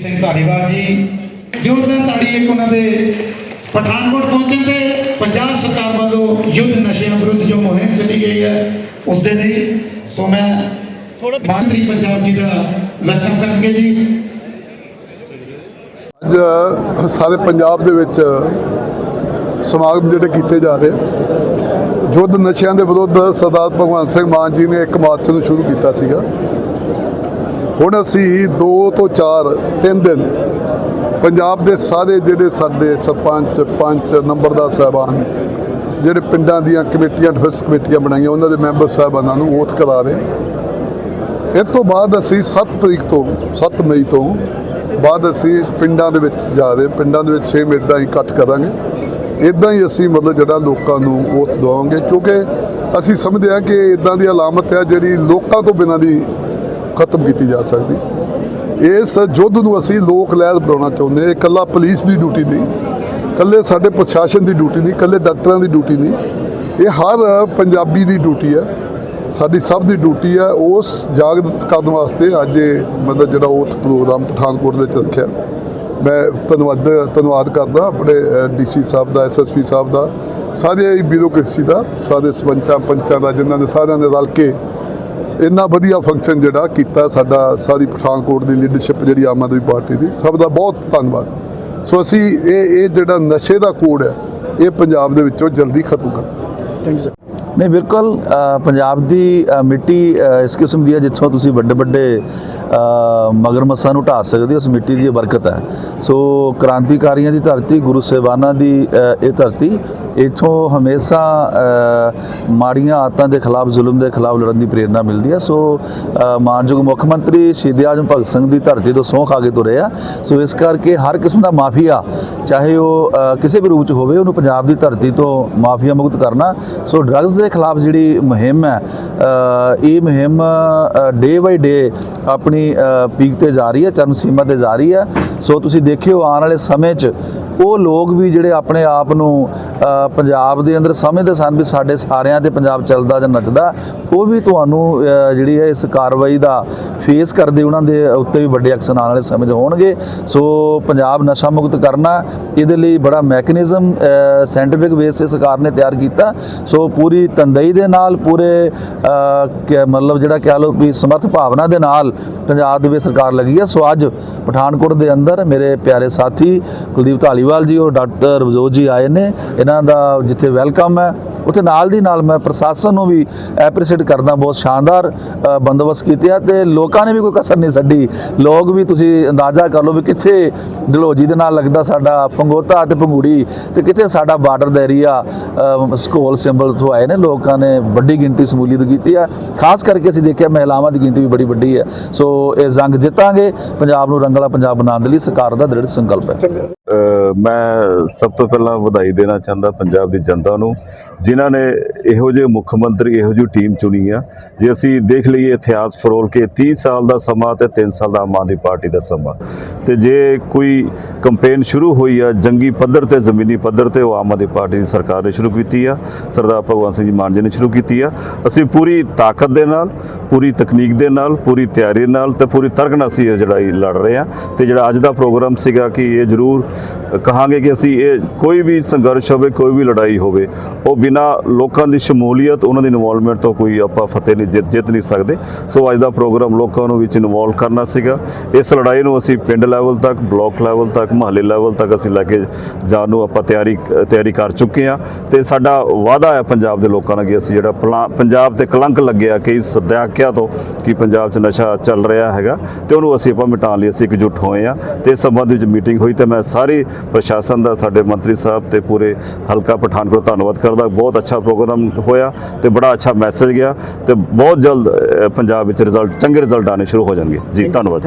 ਸਿੰਘ ਧਾਰੀਵਾਲ ਜੀ ਜੋਰਦਾਰ ਤਾੜੀ ਇੱਕ ਉਹਨਾਂ ਦੇ ਪਠਾਨਕੋਟ ਪਹੁੰਚਣ ਤੇ ਪੰਜਾਬ ਸਰਕਾਰ ਵੱਲੋਂ ਯੁੱਧ ਨਸ਼ਿਆਂ ਵਿਰੁੱਧ ਜੋ ਮੁਹਿੰਮ ਚਲੀ ਗਈ ਹੈ ਉਸ ਦੇ ਲਈ ਸੋ ਮੈਂ ਮੰਤਰੀ ਪੰਜਾਬ ਜੀ ਦਾ ਵੈਲਕਮ ਕਰਾਂਗੇ ਜੀ। ਅੱਜ ਸਾਰੇ ਪੰਜਾਬ ਦੇ ਵਿੱਚ ਸਮਾਗਮ ਜਿਹੜੇ ਕੀਤੇ ਜਾ ਰਹੇ, ਯੁੱਧ ਨਸ਼ਿਆਂ ਦੇ ਵਿਰੁੱਧ ਸਰਦਾਰ ਭਗਵੰਤ ਸਿੰਘ ਮਾਨ ਜੀ ਨੇ ਇੱਕ ਮਾਰਚ ਨੂੰ ਸ਼ੁਰੂ ਕੀਤਾ ਸੀਗਾ। ਹੁਣ ਅਸੀਂ 2 ਤੋਂ 4 3 ਦਿਨ ਪੰਜਾਬ ਦੇ ਸਾਰੇ ਜਿਹੜੇ ਸਾਡੇ ਸਰਪੰਚ, ਪੰਚ ਨੰਬਰਦਾਰ ਸਾਹਿਬਾਨ, ਜਿਹੜੇ ਪਿੰਡਾਂ ਦੀਆਂ ਕਮੇਟੀਆਂ ਡਿਫੈਂਸ ਕਮੇਟੀਆਂ ਬਣਾਈਆਂ, ਉਹਨਾਂ ਦੇ ਮੈਂਬਰ ਸਾਹਿਬਾਨਾਂ ਨੂੰ ਓਥ ਕਰਾ ਰਹੇ ਇਸ ਤੋਂ ਬਾਅਦ ਅਸੀਂ 7 ਤਰੀਕ ਤੋਂ 7 ਮਈ ਤੋਂ ਬਾਅਦ ਅਸੀਂ ਪਿੰਡਾਂ ਦੇ ਵਿੱਚ ਜਾ ਰਹੇ, ਪਿੰਡਾਂ ਦੇ ਵਿੱਚ ਸੇਮ ਇਦਾਂ ਹੀ ਇਕੱਠ ਕਰਾਂਗੇ। ਇਦਾਂ ਹੀ ਅਸੀਂ ਮਤਲਬ ਜਿਹੜਾ ਲੋਕਾਂ ਨੂੰ ਓਥ ਦਵਾਵਾਂਗੇ ਕਿਉਂਕਿ ਅਸੀਂ ਸਮਝਦੇ ਹਾਂ ਕਿ ਇਦਾਂ ਦੀ ਅਲਾਮਤ ਹੈ ਜਿਹੜੀ ਲੋਕਾਂ ਤੋਂ ਬਿਨਾਂ ਦੀ ਖਤਮ ਕੀਤੀ ਜਾ ਸਕਦੀ। ਇਸ ਯੁੱਧ ਨੂੰ ਅਸੀਂ ਲੋਕ ਲਹਿਰ ਬਣਾਉਣਾ ਚਾਹੁੰਦੇ ਹਾਂ। ਇਕੱਲਾ ਪੁਲਿਸ ਦੀ ਡਿਊਟੀ ਨਹੀਂ, ਇਕੱਲੇ ਸਾਡੇ ਪ੍ਰਸ਼ਾਸਨ ਦੀ ਡਿਊਟੀ ਨਹੀਂ, ਇਕੱਲੇ ਡਾਕਟਰਾਂ ਦੀ ਡਿਊਟੀ ਨਹੀਂ। ਇਹ ਹਰ ਪੰਜਾਬੀ ਦੀ ਡਿਊਟੀ ਹੈ। ਸਾਡੀ ਸਭ ਦੀ ਡਿਊਟੀ ਹੈ। ਉਸ ਜਾਗਰਤ ਕਰਨ ਵਾਸਤੇ ਅੱਜ ਇਹ ਮਤਲਬ ਜਿਹੜਾ ਉਹ ਪ੍ਰੋਗਰਾਮ ਪਠਾਨਕੋਟ ਦੇ ਵਿੱਚ ਰੱਖਿਆ। ਮੈਂ ਧੰਨਵਾਦ ਧੰਨਵਾਦ ਕਰਦਾ ਆਪਣੇ ਡੀਸੀ ਸਾਹਿਬ ਦਾ ਐਸਐਸਪੀ ਸਾਹਿਬ ਦਾ, ਸਾਰੇ ਬਿਊਰੋਕ੍ਰੇਸੀ ਦਾ, ਸਾਰੇ ਸਰਪੰਚਾਂ ਪੰਚਾਂ ਦਾ, ਜਿਨ੍ਹਾਂ ਨੇ ਸਾਰਿਆਂ ਨੇ ਰਲ ਕੇ ਇੰਨਾ ਵਧੀਆ ਫੰਕਸ਼ਨ ਜਿਹੜਾ ਕੀਤਾ ਸਾਡਾ ਸਾਰੀ ਪਠਾਨਕੋਟ ਦੀ ਲੀਡਰਸ਼ਿਪ ਜਿਹੜੀ ਆਮ ਆਦਮੀ ਪਾਰਟੀ ਦੀ, ਸਭ ਦਾ ਬਹੁਤ ਧੰਨਵਾਦ। ਸੋ ਅਸੀਂ ਇਹ ਇਹ ਜਿਹੜਾ ਨਸ਼ੇ ਦਾ ਕੋਡ ਹੈ, ਇਹ ਪੰਜਾਬ ਦੇ ਵਿੱਚੋਂ ਜਲਦੀ ਖਤਮ ਕਰ ਨਹੀਂ ਬਿਲਕੁਲ ਪੰਜਾਬ ਦੀ ਮਿੱਟੀ ਇਸ ਕਿਸਮ ਦੀ ਹੈ ਜਿੱਥੋਂ ਤੁਸੀਂ ਵੱਡੇ ਵੱਡੇ ਅ, ਮਗਰਮੱਛਾਂ ਨੂੰ ਢਾ ਸਕਦੇ ਹੋ ਉਸ ਮਿੱਟੀ ਦੀ ਇਹ ਬਰਕਤ ਹੈ। ਸੋ ਕ੍ਰਾਂਤੀਕਾਰੀਆਂ ਦੀ ਧਰਤੀ ਗੁਰੂ ਸਾਹਿਬਾਨਾਂ ਦੀ ਇਹ ਧਰਤੀ ਇਥੋਂ ਹਮੇਸ਼ਾ ਮਾੜੀਆਂ ਆਦਤਾਂ ਦੇ ਖਿਲਾਫ ਜ਼ੁਲਮ ਦੇ ਖਿਲਾਫ ਲੜਨ ਦੀ ਪ੍ਰੇਰਣਾ ਮਿਲਦੀ ਹੈ। ਸੋ ਮਾਨਯੋਗ ਮੁੱਖ ਮੰਤਰੀ ਸ਼ਹੀਦ ਆਜਮ ਭਗਤ ਸਿੰਘ ਦੀ ਧਰਤੀ ਤੋਂ ਸਹੁੰ ਖਾ ਕੇ ਤੁਰੇ ਆ। ਸੋ ਇਸ ਕਰਕੇ ਹਰ ਕਿਸਮ ਦਾ ਮਾਫੀਆ ਚਾਹੇ ਉਹ ਕਿਸੇ ਵੀ ਰੂਪ ਚ ਹੋਵੇ ਉਹਨੂੰ ਪੰਜਾਬ ਦੀ ਧਰਤੀ ਤੋਂ ਮਾਫੀਆ ਮੁਕਤ ਕਰਨਾ। ਸੋ ਡਰੱਗਸ ਦੇ ਖਿਲਾਫ ਜਿਹੜੀ ਮੁਹਿੰਮ ਹੈ ਇਹ ਮੁਹਿੰਮ ਡੇ ਬਾਈ ਡੇ ਆਪਣੀ ਪੀਕ ਤੇ ਜਾ ਰਹੀ ਹੈ, ਚਰਮ ਸੀਮਾ ਤੇ ਜਾ ਰਹੀ ਹੈ। ਸੋ ਤੁਸੀਂ ਦੇਖਿਓ, ਆਉਣ ਵਾਲੇ ਸਮੇਂ 'ਚ ਉਹ ਲੋਕ ਵੀ ਜਿਹੜੇ ਆਪਣੇ ਆਪ ਨੂੰ ਪੰਜਾਬ ਦੇ ਅੰਦਰ ਸਮਝਦੇ ਸਨ ਵੀ ਸਾਡੇ ਸਾਰਿਆਂ ਤੇ ਪੰਜਾਬ ਚੱਲਦਾ ਜਾਂ ਨੱਚਦਾ, ਉਹ ਵੀ ਤੁਹਾਨੂੰ ਜਿਹੜੀ ਹੈ ਇਸ ਕਾਰਵਾਈ ਦਾ ਫੇਸ ਕਰਦੇ ਉਹਨਾਂ ਦੇ ਉੱਤੇ ਵੀ ਵੱਡੇ ਐਕਸ਼ਨ ਆਉਣ ਵਾਲੇ ਸਮੇਂ 'ਚ ਹੋਣਗੇ। ਸੋ ਪੰਜਾਬ ਨਸ਼ਾ ਮੁਕਤ ਕਰਨਾ, ਇਹਦੇ ਲਈ ਬੜਾ ਮੈਕੈਨਿਜ਼ਮ ਸਾਇੰਟੀਫਿਕ ਬੇਸ ਤੇ ਸਰਕਾਰ ਨੇ ਤਿਆਰ ਕੀਤਾ। ਸੋ ਪੂਰੀ ਤੰਦਈ ਦੇ ਨਾਲ ਪੂਰੇ ਅ, ਮਤਲਬ ਜਿਹੜਾ ਕਹਿ ਲਓ ਵੀ ਸਮਰਥ ਭਾਵਨਾ ਦੇ ਨਾਲ ਪੰਜਾਬ ਦੇ ਵਿੱਚ ਸਰਕਾਰ ਲੱਗੀ ਹੈ। ਸੋ ਅੱਜ ਪਠਾਨਕੋਟ ਦੇ ਅੰਦਰ ਮੇਰੇ ਪਿਆਰੇ ਸਾਥੀ ਕੁਲਦੀਪ ਧਾਲੀਵਾਲ ਜੀ ਔਰ ਡਾਕਟਰ ਰਵਜੋਤ ਜੀ ਆਏ ਨੇ। ਇਹਨਾਂ ਦਾ ਜਿੱਥੇ ਵੈਲਕਮ ਹੈ। ਉੱਥੇ ਨਾਲ ਦੀ ਨਾਲ ਮੈਂ ਪ੍ਰਸ਼ਾਸਨ ਨੂੰ ਵੀ ਐਪਰੀਸ਼ੀਏਟ ਕਰਦਾ, ਬਹੁਤ ਸ਼ਾਨਦਾਰ ਬੰਦੋਬਸਤ ਕੀਤੇ ਆ ਤੇ ਲੋਕਾਂ ਨੇ ਵੀ ਕੋਈ ਕਸਰ ਨਹੀਂ ਛੱਡੀ। ਲੋਕ ਵੀ ਤੁਸੀਂ ਅੰਦਾਜ਼ਾ ਕਰ ਲਓ ਵੀ ਕਿੱਥੇ ਡਲਹੌਜੀ ਦੇ ਨਾਲ ਲੱਗਦਾ ਸਾਡਾ ਫੰਗੋਤਾ ਤੇ ਪੰਗੂੜੀ ਤੇ ਕਿੱਥੇ ਸਾਡਾ ਬਾਰਡਰ ਦਾ ਏਰੀਆ ਸਕੋਲ ਸਿੰਬਲ ਤੋਂ ਆਏ ਨੇ, ਲੋਕਾਂ ਨੇ ਵੱਡੀ ਗਿਣਤੀ ਸਮੂਲੀਅਤ ਕੀਤੀ ਆ। ਖਾਸ ਕਰਕੇ ਅਸੀਂ ਦੇਖਿਆ ਮਹਿਲਾਵਾਂ ਦੀ ਗਿਣਤੀ ਵੀ ਬੜੀ ਵੱਡੀ ਹੈ। ਸੋ ਇਹ ਜੰਗ ਜਿੱਤਾਂਗੇ, ਪੰਜਾਬ ਨੂੰ ਰੰਗਲਾ ਪੰਜਾਬ ਬਣਾਉਣ ਦੇ ਲਈ ਸਰਕਾਰ ਦਾ ਦ੍ਰਿੜ ਸੰਕਲਪ ਹੈ। ਮੈਂ ਸਭ ਤੋਂ ਪਹਿਲਾਂ ਵਧਾਈ ਦੇਣਾ ਚਾਹੁੰਦਾ ਪੰਜਾਬ ਦੀ ਜਨਤਾ ਨੂੰ, ਜਿਨ੍ਹਾਂ ਨੇ ਇਹੋ ਜਿਹੇ ਮੁੱਖ ਮੰਤਰੀ, ਇਹੋ ਜਿਹੀ ਟੀਮ ਚੁਣੀ ਆ, ਜੇ ਅਸੀਂ ਦੇਖ ਲਈਏ ਇਤਿਹਾਸ ਫਰੋਲ ਕੇ 30 ਸਾਲ ਦਾ ਸਮਾਂ ਤੇ 3 ਸਾਲ ਦਾ ਆਮ ਆਦਮੀ ਪਾਰਟੀ ਦਾ ਸਮਾਂ। ਤੇ ਜੇ ਕੋਈ ਕੰਪੇਨ ਸ਼ੁਰੂ ਹੋਈ ਆ, ਜੰਗੀ ਪੱਧਰ ਤੇ, ਜ਼ਮੀਨੀ ਪੱਧਰ ਤੇ, ਉਹ ਆਮ ਆਦਮੀ ਪਾਰਟੀ ਦੀ ਸਰਕਾਰ ਨੇ ਸ਼ੁਰੂ ਕੀਤੀ ਆ, ਸਰਦਾਰ ਭਗਵੰਤ ਸਿੰਘ ਜੀ ਮਾਨ ਜੀ ਨੇ ਸ਼ੁਰੂ ਕੀਤੀ ਆ, ਅਸੀਂ ਪੂਰੀ ਤਾਕਤ ਦੇ ਨਾਲ, ਪੂਰੀ ਤਕਨੀਕ ਦੇ ਨਾਲ, ਪੂਰੀ ਤਿਆਰੀ ਨਾਲ ਤੇ ਪੂਰੀ ਤਰਕ ਨਾਲ ਅਸੀਂ ਇਹ ਲੜਾਈ ਲੜ ਰਹੇ ਆ। ਤੇ ਜਿਹੜਾ ਅੱਜ ਦਾ ਪ੍ਰੋਗਰਾਮ ਸੀਗਾ ਕਿ ਇਹ ਜ਼ਰੂਰ ਕਹਾਂਗੇ ਕਿ ਅਸੀਂ ਇਹ ਕੋਈ ਵੀ ਸੰਘਰਸ਼ ਹੋਵੇ, ਕੋਈ ਵੀ ਲੜਾਈ ਹੋਵੇ, ਉਹ ਬਿਨਾ ਲੋਕਾਂ ਦੀ ਸ਼ਮੂਲੀਅਤ, ਉਹਨਾਂ ਦੀ ਇਨਵੋਲਵਮੈਂਟ ਤੋਂ ਕੋਈ ਆਪਾਂ ਫਤਿਹ ਨਹੀਂ ਜਿੱਤ ਜਿੱਤ ਨਹੀਂ ਸਕਦੇ। ਸੋ ਅੱਜ ਦਾ ਪ੍ਰੋਗਰਾਮ ਲੋਕਾਂ ਨੂੰ ਵਿੱਚ ਇਨਵੋਲਵ ਕਰਨਾ ਸੀਗਾ। ਇਸ ਲੜਾਈ ਨੂੰ ਅਸੀਂ ਪਿੰਡ ਲੈਵਲ ਤੱਕ ਬਲਾਕ ਲੈਵਲ ਤੱਕ, ਮਹੱਲੇ ਲੈਵਲ ਤੱਕ ਅਸੀਂ ਲੈ ਕੇ ਜਾਣ ਨੂੰ ਆਪਾਂ ਤਿਆਰੀ ਤਿਆਰੀ ਕਰ ਚੁੱਕੇ ਹਾਂ। ਤੇ ਸਾਡਾ ਵਾਅਦਾ ਹੈ ਪੰਜਾਬ ਦੇ ਲੋਕਾਂ ਨਾਲ ਕਿ ਅਸੀਂ ਜਿਹੜਾ ਪਲਾ- ਪੰਜਾਬ ਤੇ ਕਲੰਕ ਲੱਗਿਆ ਕਿ ਇਸ ਤੋਂ ਕਿ ਪੰਜਾਬ 'ਚ ਨਸ਼ਾ ਚੱਲ ਰਿਹਾ ਹੈਗਾ, ਤੇ ਉਹਨੂੰ ਅਸੀਂ ਆਪਾਂ ਮਿਟਾਉਣ ਲਈ ਅਸੀਂ ਇਕਜੁੱਟ ਹੋਏ ਆ ਤੇ ਇਸ ਸੰਬੰਧ ਵਿੱਚ ਮੀਟਿੰਗ ਹੋਈ ਤੇ ਮੈਂ ਸਾਰੇ ਪ੍ਰਸ਼ਾਸਨ ਦਾ ਸਾਡੇ ਮੰਤਰੀ ਸਾਹਿਬ ਤੇ ਪੂਰੇ ਹਲਕਾ ਪਠਾਨਕੋਟ ਧੰਨਵਾਦ ਕਰਦਾ। ਬਹੁਤ ਅੱਛਾ ਪ੍ਰੋਗਰਾਮ ਹੋਇਆ ਤੇ ਬੜਾ ਅੱਛਾ ਮੈਸੇਜ ਗਿਆ ਤੇ ਬਹੁਤ ਜਲਦ ਅ, ਪੰਜਾਬ ਵਿੱਚ ਰਿਜ਼ਲਟ ਚੰਗੇ ਰਿਜ਼ਲਟ ਆਣੇ ਸ਼ੁਰੂ ਹੋ ਜਾਣਗੇ। ਜੀ ਧੰਨਵਾਦ